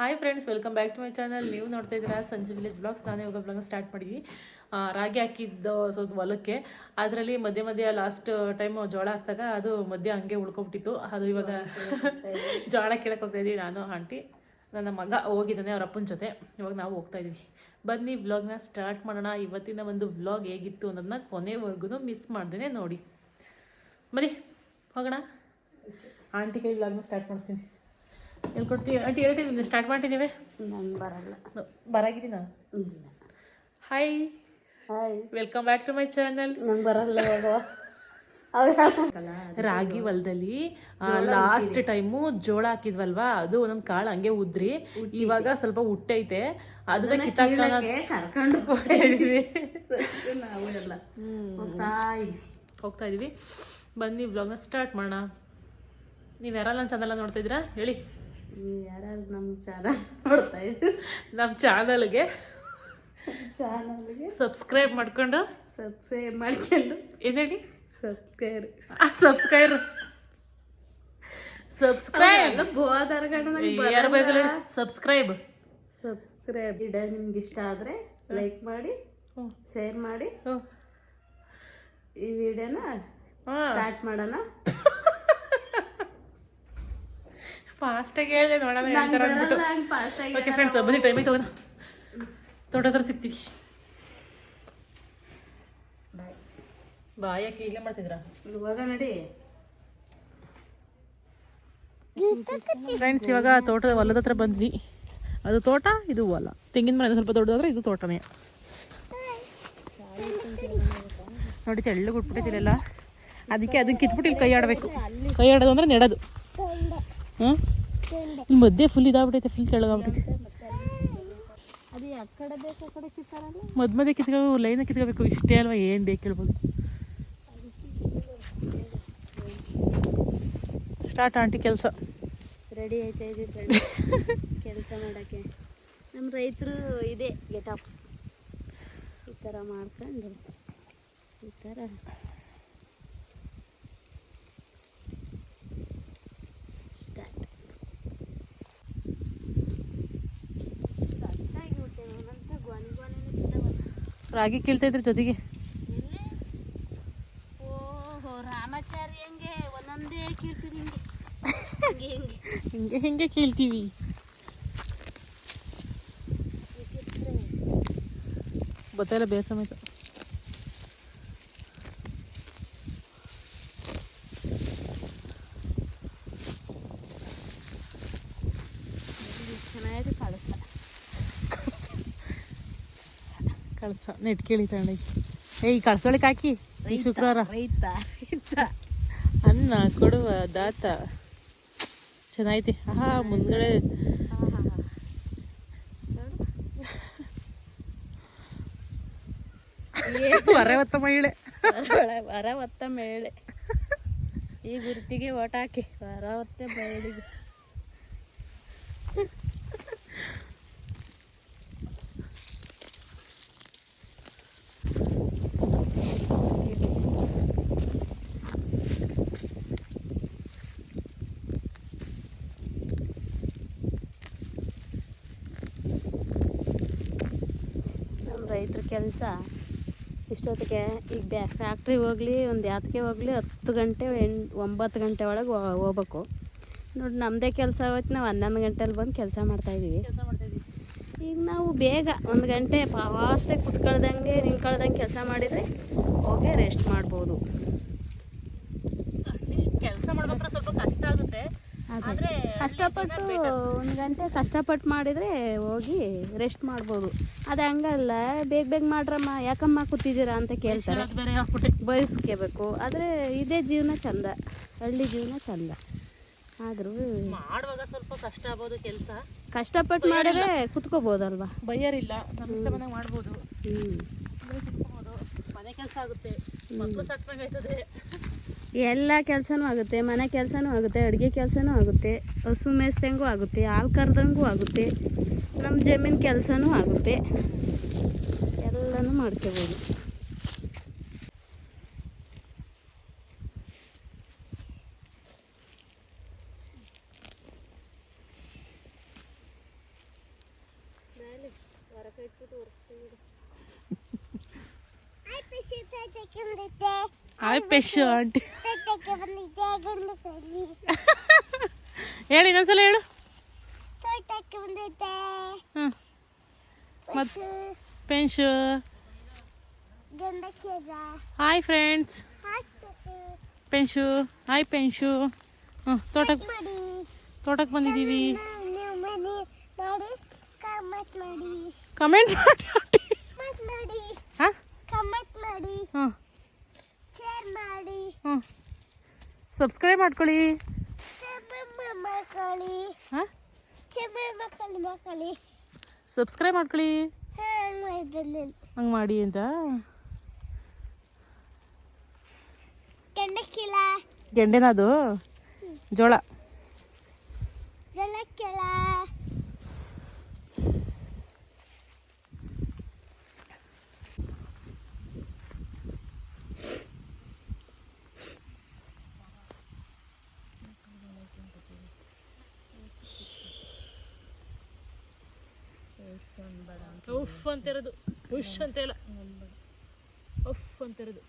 Hi friends welcome back to my channel ನೀವು ನೋಡ್ತಾ ಇದ್ದೀರಾ ಸಂಜೆ ವಿಲೇಜ್ ಬ್ಲಾಗ್ಸ್ ನಾನೇ ಇವಾಗ ಬ್ಲಾಗ್ ಸ್ಟಾರ್ಟ್ ಮಾಡಿದ್ವಿ ರಾಗಿ ಹಾಕಿದ್ದು ಸ್ವಲ್ಪ ಹೊಲಕ್ಕೆ. ಅದರಲ್ಲಿ ಮಧ್ಯೆ ಮಧ್ಯೆ ಲಾಸ್ಟ್ ಟೈಮ್ ಜೋಳ ಹಾಕಿದಾಗ ಅದು ಮಧ್ಯೆ ಹಂಗೆ ಉಳ್ಕೊಬಿಟ್ಟಿತ್ತು. ಅದು ಇವಾಗ ಜೋಳ ಕೇಳಕ್ಕೆ ಹೋಗ್ತಾ ಇದ್ದೀವಿ. ನಾನು ಆಂಟಿ. ನನ್ನ ಮಗ ಹೋಗಿದ್ದಾನೆ ಅವ್ರ ಅಪ್ಪನ ಜೊತೆ. ಇವಾಗ ನಾವು ಹೋಗ್ತಾ ಇದ್ದೀವಿ. ಬನ್ನಿ ವ್ಲಾಗ್ನ ಸ್ಟಾರ್ಟ್ ಮಾಡೋಣ. ಇವತ್ತಿನ ಒಂದು ಬ್ಲಾಗ್ ಹೇಗಿತ್ತು ಅನ್ನೋದನ್ನ ಕೊನೆವರೆಗೂ ಮಿಸ್ ಮಾಡ್ದೇ ನೋಡಿ. ಬನ್ನಿ ಹೋಗೋಣ. ಆಂಟಿ ಕೈ ವ್ಲಾಗ್ನ ಸ್ಟಾರ್ಟ್ ಮಾಡಿಸ್ತೀನಿ. ಹೇಳ್ಕೊಡ್ತೀವಿ ಆಂಟಿ ಹೇಳ್ತಿದ್ದೀನಿ ಸ್ಟಾರ್ಟ್ ಮಾಡಿದ್ದೀವಿ ನಂಗೆ ಬರಲ್ಲ. ಬರಾಗಿದ್ದೀನ ಇಲ್ಲ hi hi welcome back to my channel ನಂಗೆ ಬರಲ್ಲ ರಾಗಿ ಹೊಲದಲ್ಲಿ ಲಾಸ್ಟ್ ಟೈಮು ಜೋಳ ಹಾಕಿದ್ವಲ್ವಾ? ಅದು ಒಂದೊಂದು ಕಾಳು ಹಂಗೆ ಉದ್ರಿ. ಇವಾಗ ಸ್ವಲ್ಪ ಹುಟ್ಟೈತೆ. ಅದನ್ನ ಕಿತ್ತಾಕೊಂಡು ಹೋಗ್ತಾ ಇದೀವಿ. ಹೋಗ್ತಾ ಹೋಗ್ತಾ ಇದೀವಿ. ಬನ್ನಿ ವ್ಲಾಗ್ನ ಸ್ಟಾರ್ಟ್ ಮಾಡೋಣ. ನೀವು ಯಾರಲ್ಲ ನನ್ನ ಚಾನಲ್ ನೋಡ್ತಾ ಇದ್ದೀರಾ? ಹೇಳಿ. ನೀವು ಯಾರ್ಯಾರು ನಮ್ಮ ಚಾನಲ್ ನೋಡ್ತಾ ಇದ್ರಿ ನಮ್ಮ ಚಾನಲ್ಗೆ ಚಾನಲ್ಗೆ ಸಬ್ಸ್ಕ್ರೈಬ್ ಮಾಡ್ಕೊಂಡು. ಸಬ್ಸ್ಕ್ರೈಬ್ ಮಾಡ್ಕೊಂಡು. ಏನೇಳಿ? ಸಬ್ಸ್ಕ್ರೈಬ್ ಸಬ್ಸ್ಕ್ರೈಬ್ ಸಬ್ಸ್ಕ್ರೈಬ್ ಬೋದಾರ್ಗಣ ಸಬ್ಸ್ಕ್ರೈಬ್ ಸಬ್ಸ್ಕ್ರೈಬ್ ವಿಡಿಯೋ ನಿಮ್ಗೆ ಇಷ್ಟ ಆದರೆ ಲೈಕ್ ಮಾಡಿ ಹ್ಞೂ ಶೇರ್ ಮಾಡಿ. ಹ್ಞೂ ಈ ವಿಡಿಯೋನ ಸ್ಟಾರ್ಟ್ ಮಾಡೋಣ. ಫಾಸ್ಟಾಗಿ ಹೇಳಿದೆ ನೋಡೋಣ ಹೇಳ್ತಾರೆ ಅಂದ್ಬಿಟ್ಟು. ಓಕೆ ಫ್ರೆಂಡ್ಸ್ ಬನ್ನಿ ಟೈಮ್ ಐತೆ ಹೋಗೋಣ ತೋಟ ಹತ್ರ ಸಿಗ್ತೀವಿ ಬಾಯ್ ಯಾಕೆ ಇಲ್ಲೇ ಮಾಡ್ತಿದ್ರಾ ಇವಾಗ ನಡಿ. ಫ್ರೆಂಡ್ಸ್ ಇವಾಗ ತೋಟದ ಹೊಲದ ಹತ್ರ ಬಂದ್ವಿ. ಅದು ತೋಟ ಇದು ಹೊಲ. ತೆಂಗಿನ ಮನೆ ಸ್ವಲ್ಪ ದೊಡ್ಡದಾದ್ರೆ ಇದು ತೋಟನೇ. ನೋಡಿ ತೆಳ್ಳಗೆ ಉಟ್ಬಿಟ್ಟಿದ್ದೀರಲ್ಲ? ಅದಕ್ಕೆ ಅದನ್ನ ಕಿತ್ಬಿಟ್ಟು ಇಲ್ಲಿ ಕೈ ಆಡಬೇಕು. ಕೈ ಆಡೋದು ಅಂದ್ರೆ ನೆಡೋದು. ಹ್ಞೂ ಇಲ್ಲಿ ಮಧ್ಯೆ ಫುಲ್ ಇದಾಗ್ಬಿಟ್ಟೈತೆ ಫುಲ್ ತೆಳ್ಳಗಾಗ್ಬಿಟ್ಟೈತೆ ಮದ್ ಮಧ್ಯ ಕಿತ್ಕೋ ಲೈನ ಕಿತ್ಕೋಬೇಕು. ಇಷ್ಟೇ ಅಲ್ವಾ, ಏನು ಬೇಕು ಹೇಳ್ಬೋದು. ಸ್ಟಾರ್ಟ್ ಆಂಟಿ ಕೆಲಸ. ರೆಡಿ ಐತೆ ಕೆಲಸ ಮಾಡೋಕ್ಕೆ. ನಮ್ಮ ರೈತರು ಇದೆ ಗೆಟಪ್ ಈ ಥರ ಮಾಡ್ಕೊಂಡು, ಈ ಥರ ರಾಗಿ ಕೀಳ್ತಾ ಇದ್ರ ಜೊತೆಗೆ. ಓಹೋ ರಾಮಾಚಾರಿ ಹಂಗೆ? ಒಂದೊಂದೇ ಕೀಳ್ತೀನಿ ಹಿಂಗೆ. ಹಿಂಗೆ ಹಿಂಗೆ. ಕೀಳ್ತೀವಿ. ಗೊತ್ತಾಯಿಲ್ಲ ಬೇಸ ಕಳ್ಸ ನೆಟ್ ಕೇಳಿ ತಗೊಂಡು ಏಯ್ ಕಳ್ಸೊಳಕ್ಕೆ ಹಾಕಿ ಈ ಶುಕ್ರವಾರ. ರೈತ ಅನ್ನ ಕೊಡುವ ದಾತ. ಚೆನ್ನಾಗೈತಿ. ಆಹಾ ಮುಂದ್ಗಡೆ. ವರ ಹೊತ್ತ ಮಹಿಳೆ. ವರ ಮಹಿಳೆ. ಈ ಗುರ್ತಿಗೆ ಓಟ್ ಹಾಕಿ. ವರ ಹೊತ್ತೆ ರೈತರ ಕೆಲಸ ಇಷ್ಟೊತ್ತಿಗೆ ಈಗ ಬ್ಯಾ ಫ್ಯಾಕ್ಟ್ರಿಗೆ ಹೋಗ್ಲಿ ಒಂದು ಯಾತಕ್ಕೆ ಹೋಗ್ಲಿ ಹತ್ತು ಗಂಟೆ ಎಂಟು ಒಂಬತ್ತು ಗಂಟೆ ಒಳಗೆ ಹೋಗ್ಬೇಕು. ನೋಡಿ ನಮ್ಮದೇ ಕೆಲಸ ಹೋಯ್ತು ನಾವು ಹನ್ನೊಂದು ಗಂಟೆಲಿ ಬಂದು ಕೆಲಸ ಮಾಡ್ತಾಯಿದ್ದೀವಿ ಕೆಲಸ ಮಾಡ್ತಾ ಇದೀವಿ. ಈಗ ನಾವು ಬೇಗ ಒಂದು ಗಂಟೆ ಫಾಸ್ಟಾಗಿ ಕುತ್ಕೊಳ್ದಂಗೆ ನಿಂತ್ಕೊಳ್ದಂಗೆ ಕೆಲಸ ಮಾಡಿದರೆ ಹೋಗಿ ರೆಸ್ಟ್ ಮಾಡ್ಬೋದು ಕೆಲಸ ಮಾಡ್ಬೇಕಾದ್ರೆ ಸ್ವಲ್ಪ ಕಷ್ಟ ಆಗುತ್ತೆ ಆದ್ರೆ ಕಷ್ಟಪಟ್ಟು ಒಂದು ಗಂಟೆ ಕಷ್ಟಪಟ್ಟು ಮಾಡಿದರೆ ಹೋಗಿ ರೆಸ್ಟ್ ಮಾಡ್ಬೋದು. ಅದು ಹಂಗಲ್ಲ ಬೇಗ ಬೇಗ ಮಾಡ್ರಮ್ಮ ಯಾಕಮ್ಮ ಕೂತಿದ್ದೀರಾ ಅಂತ ಕೇಳ್ತಾರೆ. ಬಯಸ್ಕೋಬೇಕು. ಆದರೆ ಇದೇ ಜೀವನ ಚಂದ ಹಳ್ಳಿ ಜೀವನ ಚಂದ. ಆದರೂ ಮಾಡುವಾಗ ಸ್ವಲ್ಪ ಕಷ್ಟ ಆಗ್ಬೋದು ಕೆಲಸ. ಕಷ್ಟಪಟ್ಟು ಮಾಡಿದ್ರೆ ಕುತ್ಕೋಬೋದಲ್ವಾ? ಬೈಯರಿಲ್ಲ ನಮ್ಮ ಇಷ್ಟ ಬಂದಾಗ ಮಾಡ್ಬೋದು. ಹ್ಞೂ. ಮನೆ ಕೆಲಸ ಆಗುತ್ತೆ. ಮಕ್ಕಳು ಸಾಕ್ಬೇಕಾಯ್ತದೆ ಎಲ್ಲ ಕೆಲಸನೂ ಆಗುತ್ತೆ ಮನೆ ಕೆಲಸನೂ ಆಗುತ್ತೆ ಅಡುಗೆ ಕೆಲಸನೂ ಆಗುತ್ತೆ ಹಸು ಮೇಸ್ದಂಗೂ ಆಗುತ್ತೆ ಹಾಲು ಕರೆದಂಗೂ ಆಗುತ್ತೆ ನಮ್ಮ ಜಮೀನು ಕೆಲಸನೂ ಆಗುತ್ತೆ. ಎಲ್ಲನೂ ಮಾಡ್ಕೋಬೋದು. ಹಾಯ್ ಪೆಶು ಆಂಟಿ ಹೇಳಿ ಇನ್ನೊಂದ್ಸಲ ಹೇಳು. ಹ್ಞೂ ಮತ್ತು ಪೆನ್ಶು. ಹಾಯ್ ಫ್ರೆಂಡ್ಸ್ ಪೆನ್ಶು. ಹಾಯ್ ಪೆನ್ಶು. ಹ್ಞೂ ತೋಟಕ್ಕೆ ತೋಟಕ್ಕೆ ಬಂದಿದ್ದೀವಿ. ಕಮೆಂಟ್ ಮಾಡಿ ಹಾಂ? ಹ್ಞೂ ಹ್ಞೂ ಸಬ್ಸ್ಕ್ರೈಬ್ ಮಾಡ್ಕೊಳ್ಳಿ. ಸಬ್ಸ್ಕ್ರೈಬ್ ಮಾಡ್ಕೊಳ್ಳಿ. ಹಂಗೆ ಮಾಡಿ ಅಂತ. ಗೆಂಡೆನದು ಜೋಳ. ಉಫ್ ಅಂತಿರೋದು. ಉಶ್ ಅಂತ ಇಲ್ಲ. ಉಫ್ ಅಂತಿರೋದು.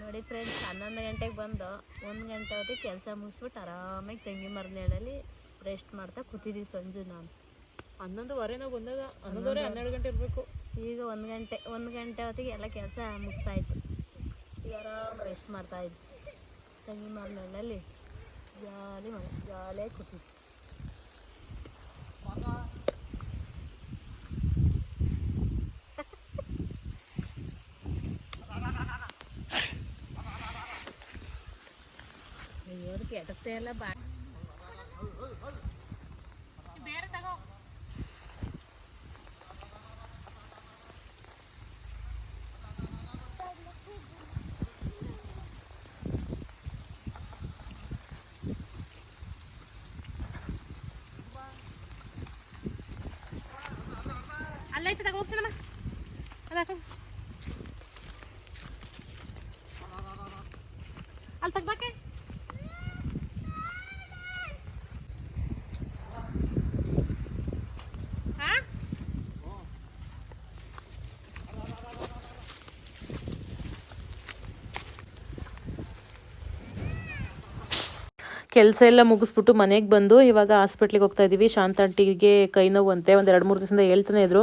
ನೋಡಿ ಫ್ರೆಂಡ್ಸ್ ಹನ್ನೊಂದು ಗಂಟೆಗೆ ಬಂದು ಒಂದು ಗಂಟೆ ಹೊತ್ತಿಗೆ ಕೆಲಸ ಮುಗಿಸ್ಬಿಟ್ಟು ಆರಾಮಾಗಿ ತೆಂಗಿ ಮರದ ನೆರಳಲ್ಲಿ ರೆಸ್ಟ್ ಮಾಡ್ತಾ ಕೂತಿದ್ದೀವಿ ಸಂಜೆ ನಾನು. ಹನ್ನೊಂದುವರೆ ನಾವು ಬಂದಾಗ ಹನ್ನೊಂದುವರೆ ಹನ್ನೆರಡು ಗಂಟೆ ಇರಬೇಕು. ಈಗ ಒಂದು ಗಂಟೆ ಒಂದು ಗಂಟೆ ಹೊತ್ತಿಗೆ ಎಲ್ಲ ಕೆಲಸ ಮುಗಿಸಾಯಿತು. ಈಗ ಆರಾಮ್ ರೆಸ್ಟ್ ಮಾಡ್ತಾ ಇದ್ವಿ ತಂಗಿ ಮರದ ನೆರಳಲ್ಲಿ ಜಾಲಿ ಮಾಡಿ ಜಾಲಿಯಾಗಿ ಕೂತಿದ್ವಿ ಅಯ್ಯೋದಕ್ಕೆ ಎಟತ್ತೆ ಎಲ್ಲ ಬಾ ಅಲ್ಲೈತೆ ತಗೋ ಹೋಗ್ತೀನಮ್ಮ ಅಲ್ಲ ಹಾಕೊಂಡು ಅಲ್ಲಿ ತೆಗ್ದಾಕೆ ಕೆಲಸ ಎಲ್ಲ ಮುಗಿಸ್ಬಿಟ್ಟು ಮನೆಗೆ ಬಂದು ಇವಾಗ ಹಾಸ್ಪಿಟ್ಲಿಗೆ ಹೋಗ್ತಾ ಇದ್ದೀವಿ ಶಾಂತ ಆಂಟಿಗೆ ಕೈ ನೋವು ಅಂತೆ ಒಂದು ಎರಡು ಮೂರು ದಿವಸದಿಂದ ಹೇಳ್ತಾನೆ ಇದ್ರು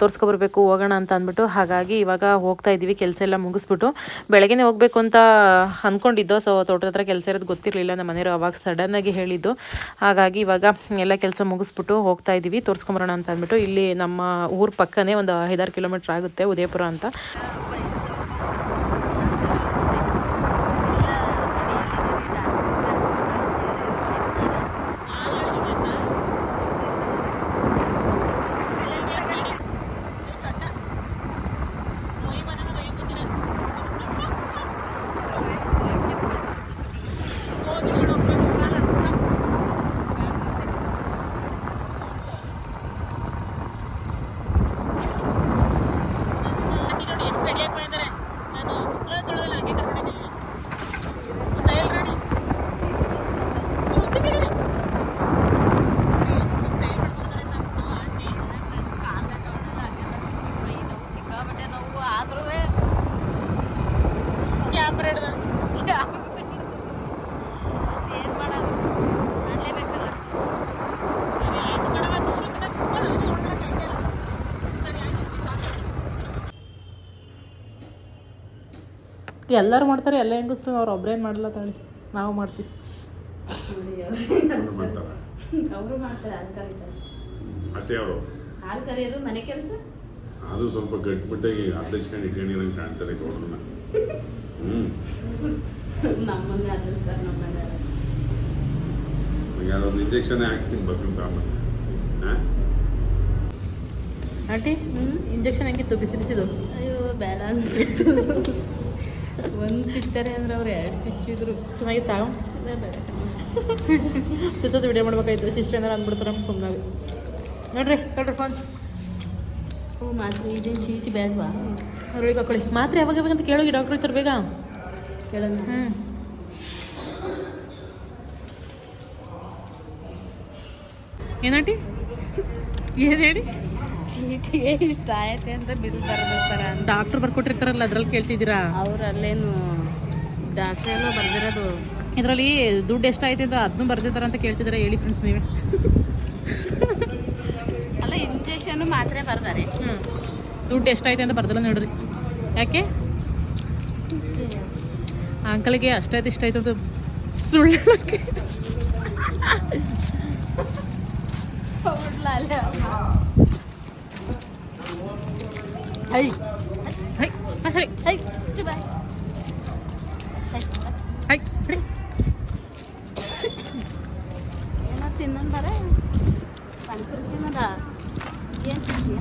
ತೋರಿಸ್ಕೊಬರ್ಬೇಕು, ಹೋಗೋಣ ಅಂತ ಅಂದ್ಬಿಟ್ಟು. ಹಾಗಾಗಿ ಇವಾಗ ಹೋಗ್ತಾ ಇದ್ದೀವಿ ಕೆಲಸ ಎಲ್ಲ ಮುಗಿಸ್ಬಿಟ್ಟು. ಬೆಳಗ್ಗೆನೇ ಹೋಗಬೇಕು ಅಂತ ಅಂದ್ಕೊಂಡಿದ್ದೋ ಸೊ ತೋಟದ ಹತ್ರ ಕೆಲಸ ಇರೋದು ಗೊತ್ತಿರಲಿಲ್ಲ. ನಮ್ಮ ಮನೆಯವರು ಅವಾಗ ಸಡನ್ನಾಗಿ ಹೇಳಿದ್ದು. ಹಾಗಾಗಿ ಇವಾಗ ಎಲ್ಲ ಕೆಲಸ ಮುಗಿಸ್ಬಿಟ್ಟು ಹೋಗ್ತಾ ಇದ್ದೀವಿ ತೋರಿಸ್ಕೊಂಬರೋಣ ಅಂತ ಅಂದ್ಬಿಟ್ಟು. ಇಲ್ಲಿ ನಮ್ಮ ಊರ ಪಕ್ಕನೇ ಒಂದು ಐದಾರು ಕಿಲೋಮೀಟ್ರ್ ಆಗುತ್ತೆ, ಉದಯಪುರ ಅಂತ ನೋಡಿ ಎಷ್ಟು ರೆಡಿಯಾಗಿ ಬಂದಿದ್ದಾರೆ ನಾನು ಮುಕ್ಕಳ ತೊಳೆದಲ್ಲ ಹಂಗೆ ಕರ್ಕೊಂಡಿದ್ದೀನಿ ಸ್ಟೈಲ್ ರೆಡಿ ಸ್ಟೈಲ್ ಮಾಡ್ಕೊತಾರೆ ಅಂತ ಆಂಟಿ ಸಿಕ್ಕಾಪಟ್ಟೆ ನೋವು ಆದ್ರೂ ಕ್ಯಾಮ್ರಾ ಹಿಡ್ದ ಏನು ಮಾಡೋದು ಮಾಡಲೇಬೇಕಲ್ಲ ಸರಿ ಆಯ್ತು ಕಣವ ದೂರ ಕಡೆ ಕೂತ್ಕೊಂಡು ಅದು ನೋಡ್ಕೊಳಕ್ಕೆ ಆಗ್ತಿಲ್ಲ. ಸರಿ ಆಯ್ತು ಎಲ್ಲರೂ ಮಾಡ್ತಾರೆ ಎಲ್ಲ ಹೆಂಗಸ್ರು ಅವ್ರು ಒಬ್ಬರೇ ಮಾಡಲ್ಲ ತಾಳಿ ನಾವು ಮಾಡ್ತೀವಿ. ಅವರು ಮಾಡ್ತಾರೆ ಹಾಲು ಕರೀತಾರೆ. ಅಷ್ಟೇ ಅವರು. ಹಾಲು ಕರಿಯೋದು ಮನೆ ಕೆಲಸ? ಅದು ಸ್ವಲ್ಪ ಗಟ್ಟಿಬಿಟ್ಟಾಗಿ ಹತ್ತಿಸ್ಕೊಂಡು ಇಟ್ಕೊಂಡಿರಂಗೆ ಕಾಣ್ತಾರೆ ಗೌಡ್ರನ್ನ. ಹ್ಞೂ ನಮ್ಮನ್ನೇ ಅದೊಂದು ಇಂಜೆಕ್ಷನ್ ಹಾಕ್ಸ್ತೀನಿ ಬರ್ತೀನಿ ಆಮೇಲೆ ಹಾಂ? ಆಂಟಿ ಇಂಜೆಕ್ಷನ್ ಹೆಂಗಿತ್ತು? ಬಿಸಿ ಬಿಸಿದು? ಅಯ್ಯೋ ಬೇಡ ಅನ್ಸ್ತಿತ್ತು. ಒಂದು ಸಿಗ್ತಾರೆ ಅಂದ್ರೆ ಅವ್ರು ಎರಡು ಚುಚ್ಚಿದ್ರು ಚೆನ್ನಾಗಿತ್ತಾ? ಚುಚ್ಚೋದು ವಿಡಿಯೋ ಮಾಡ್ಬೇಕಾಯ್ತು. ಸಿಸ್ಟರ್ ಏನಾರು ಅಂದ್ಬಿಡ್ತಾರೆ ಸುಮ್ಮನೆ ನೋಡ್ರಿ ನೋಡ್ರಿ ಫೋನ್ ಹ್ಞೂ ಮಾತ್ರೆ ಇದೇನು ಚೀಟಿ ಬೇಡವಾ ಅವ್ರಿಗೆ ಹಾಕೊಳ್ಳಿ. ಮಾತ್ರೆ ಯಾವಾಗ ಯಾವಾಗ ಅಂತ ಕೇಳೋಗಿ ಡಾಕ್ಟ್ರ್ ಹತ್ರ ಬೇಗ. ಕೇಳೋಣ. ಹ್ಞೂ ಏನಾಟಿ ಏನು ಹೇಳಿ? ಚೀಟಿಗೆ ಇಷ್ಟ ಆಯ್ತೆ ಅಂತ ಬಿಲ್ ಬರ್ಬೇಕಾರ ಡಾಕ್ಟರ್ ಬರ್ಕೊಟ್ಟಿರ್ತಾರಲ್ಲ ಅದ್ರಲ್ಲಿ ಕೇಳ್ತಿದ್ದೀರಾ? ಅವ್ರು ಅಲ್ಲೇನು ಡಾಕ್ಟರ್ ಬರ್ದಿರೋದು. ಇದರಲ್ಲಿ ದುಡ್ಡು ಎಷ್ಟಾಯ್ತು ಅಂತ ಅದನ್ನು ಬರ್ದಿದ್ದಾರೆ ಅಂತ ಕೇಳ್ತಿದ್ದಾರೆ? ಹೇಳಿ ಫ್ರೆಂಡ್ಸ್ ನೀವೇ. ಅಲ್ಲ ಇಂಜೆಕ್ಷನ್ ಮಾತ್ರ ಬರ್ದಾರೆ. ಹ್ಞೂ ದುಡ್ಡು ಎಷ್ಟಾಯ್ತು ಅಂತ ಬರ್ದಲ್ಲ ನೋಡ್ರಿ. ಯಾಕೆ? ಅಂಕಲ್ಗೆ ಅಷ್ಟಾಯ್ತು ಇಷ್ಟಾಯ್ತು ಅಂತ ಸುಳ್ಳು ಹೇಳೋಕ್ಕೆ. Hi hi hi, hi hi ಚು ಬಾಯ್ ಹೈ ಹೈ ಹಿಡಿ. ಏನೋ ತಿನ್ನನ್ ಬರ ಪಾನಿಪುರಿ ತಿನ್ನದ ಏನು ತಿಂತೀಯ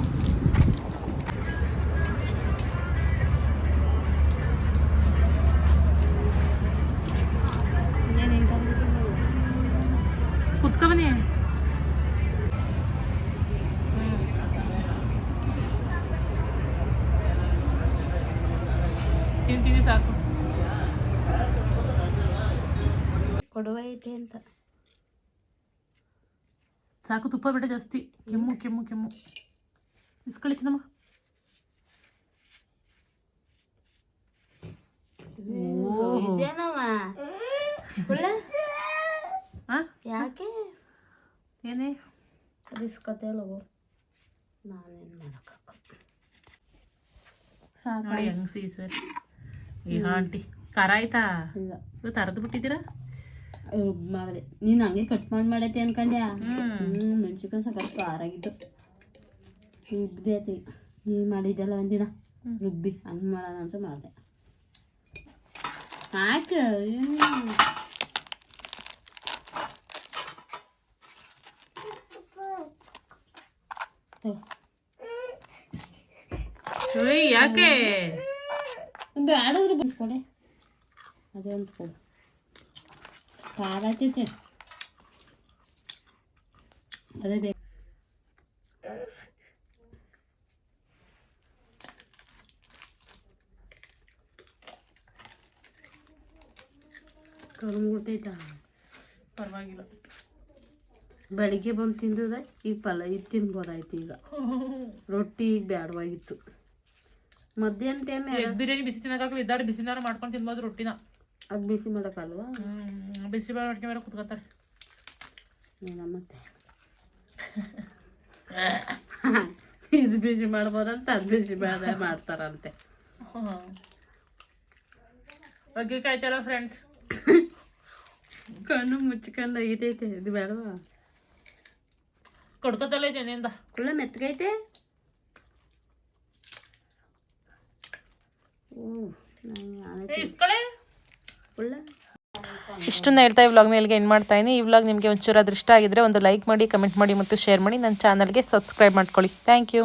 ಸಾಕು ತುಪ್ಪ ಬೇಡ ಜಾಸ್ತಿ. ಕೆಮ್ಮು ಕೆಮ್ಮು ಕೆಮ್ಮು. ಇಸ್ಕೊಳ್ಳಿ ಚಿನ್ನಮ್ಮ ಆ? ಯಾಕೆ? ಏನೇ? ಕಲಿಸ್ಕೊತೇಲವು ನಾನೇನು ಮಾಡೋಕ್ಕಕ್ಕ ನೋಡಿ ಹೆಂಗ್ ಸಿ ಸರ್. ಈ ಆಂಟಿ. ಖಾರ ಆಯ್ತಾ? ಇಲ್ಲ. ತರದು ಅರ್ದು ಬಿಟ್ಟಿದ್ದೀರಾ ಮಾಡಿದೆ ನೀನು ಹಂಗೆ ಕಟ್ ಮಾಡಿ ಮಾಡೈತೆ ಅನ್ಕೊಂಡ್ಯಾ ಹ್ಮ್. ಹ್ಞೂ ಮೆಣಸಿನ್ಕಾಯಿ ಸಾಕಷ್ಟು ಖಾರಾಗಿದ್ದು ರುಬ್ಬಿದೆ ಐತಿ ನೀನು ಮಾಡಿದ್ದಲ್ಲ ಒಂದಿನ ರುಬ್ಬಿ ಹಂಗೆ ಮಾಡೋಣ ಅಂತ ಮಾಡಿದೆ ಹಾಕು ಏನು ತಗೋ. ಏಯ್, ಯಾಕೆ ಬ್ಯಾಡದ್ರು ಬಂದು ಕೊಡೆ ಅದೇ ಒಂದು ಕೊಡು ಖಾರ ಅದೇ ಬೇಕು ಪರವಾಗಿಲ್ಲ. ಬೆಳಿಗ್ಗೆ ಬಂದು ತಿಂದದ ಈಗ ಪಲ್ಲ ಇದು ತಿನ್ಬೋದಾಯ್ತು ಈಗ. ರೊಟ್ಟಿ ಈಗ ಬ್ಯಾಡವಾಗಿತ್ತು. ಮಧ್ಯಾಹ್ನ ಟೈಮ್ ಬಿರಿಯಾನಿ ಬಿಸಿ ತಿನ್ನಕ್ಕಾಗಲ್ಲ ಇದ್ದಾರೆ ಬಿಸಿನಾರು ಮಾಡ್ಕೊಂಡು ತಿನ್ಬೋದು ರೊಟ್ಟಿನ. ಅದು ಬಿಸಿ ಮಾಡೋಕ್ಕಲ್ವಾ? ಬಿಸಿ ಬೇಡ ಅಡ್ಗೆ ಬೇರೆ ಕುತ್ಕೋತಾರೆ. ಮತ್ತೆ. ಇದು ಬಿಸಿ ಮಾಡ್ಬೋದಂತ ಅದು ಬಿಸಿ ಬೇಡ ಮಾಡ್ತಾರಂತೆ. ಬಗ್ಗೆ ಕಾಯ್ತಾರ ಫ್ರೆಂಡ್ಸ್ ಕಣ್ಣು ಮುಚ್ಕೊಂಡು ಐತೈತೆ ಇದು ಬೇಡವಾ? ಕೊಡ್ಕೋತಲ್ಲ ಜನಿಂದ ಕುಳ್ಳ ಮೆತ್ತಗೈತೆ? ಓ ಇಸ್ಕೊಳ್ಳಿ ಕುಳ್ಳ ಇಷ್ಟನ್ನ ಹೇಳ್ತಾ ಈ ವ್ಲಾಗ್ನ ಎಲ್ಲಿಗೆ ಏನು ಮಾಡ್ತಾ ಇದ್ದೀನಿ ಈ ವ್ಲಾಗ್ ನಿಮಗೆ ಒಂಚೂರು ಅದೃಷ್ಟ ಆಗಿದ್ರೆ ಒಂದು ಲೈಕ್ ಮಾಡಿ ಕಮೆಂಟ್ ಮಾಡಿ ಮತ್ತು ಶೇರ್ ಮಾಡಿ. ನನ್ನ ಚಾನಲ್ಗೆ ಸಬ್ಸ್ಕ್ರೈಬ್ ಮಾಡ್ಕೊಳ್ಳಿ. Thank you